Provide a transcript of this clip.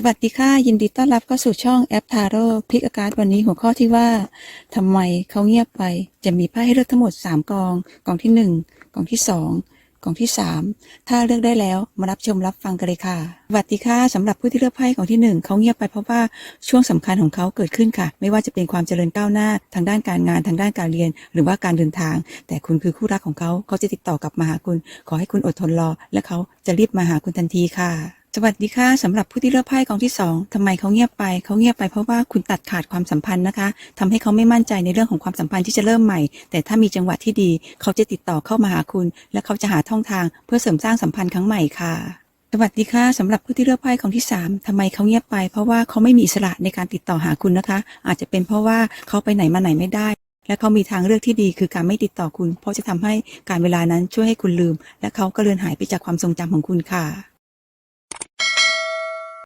สวัสดีค่ะ ยินดีต้อนรับเข้าสู่ช่องแอปทาโร่พลิกอาการวันนี้หัวข้อที่ว่าทำไมเขาเงียบไป จะมีไพ่ให้เลือกทั้งหมด 3 กอง กองที่ 1 กองที่ 2 กองที่ 3 ถ้าเลือกได้แล้วมารับชมรับฟังกันเลยค่ะ สวัสดีค่ะสำหรับผู้ที่เลือกไพ่กองที่ 1 เขาเงียบไปเพราะว่าช่วงสำคัญของเขาเกิดขึ้นค่ะ ไม่ว่าจะเป็นความเจริญก้าวหน้า ทางด้านการงานทางด้านการเรียน หรือว่าการเดินทาง แต่คุณคือคู่รักของเขาเขาจะติดต่อกลับมาหาคุณ ขอให้คุณอดทนรอ และเขาจะรีบมาหาคุณทันทีค่ะ สวัสดีค่ะสำหรับผู้ที่เลือกไพ่กองที่สองทำไมเขาเงียบไปเขาเงียบไปเพราะว่าคุณตัดขาดความสัมพันธ์นะคะทำให้เขาไม่มั่นใจในเรื่องของความสัมพันธ์ที่จะเริ่มใหม่ แต่ถ้ามีจังหวะที่ดี เขาจะติดต่อเข้ามาหาคุณ และเขาจะหาท่องทางเพื่อเสริมสร้างสัมพันธ์ครั้งใหม่ค่ะสวัสดีค่ะสำหรับผู้ที่เลือกไพ่ของที่ 3ทำไมเขาเงียบไป เพราะว่าเขาไม่มีอิสระในการติดต่อหาคุณนะคะ อาจจะเป็นเพราะว่าเขาไปไหนมาไหนไม่ได้ และเขามีทางเลือกที่ดีคือการไม่ติดต่อคุณ เพราะจะทำให้การเวลานั้นช่วยให้คุณลืม และเขาก็เลือนหายไปจากความทรงจำของคุณค่ะ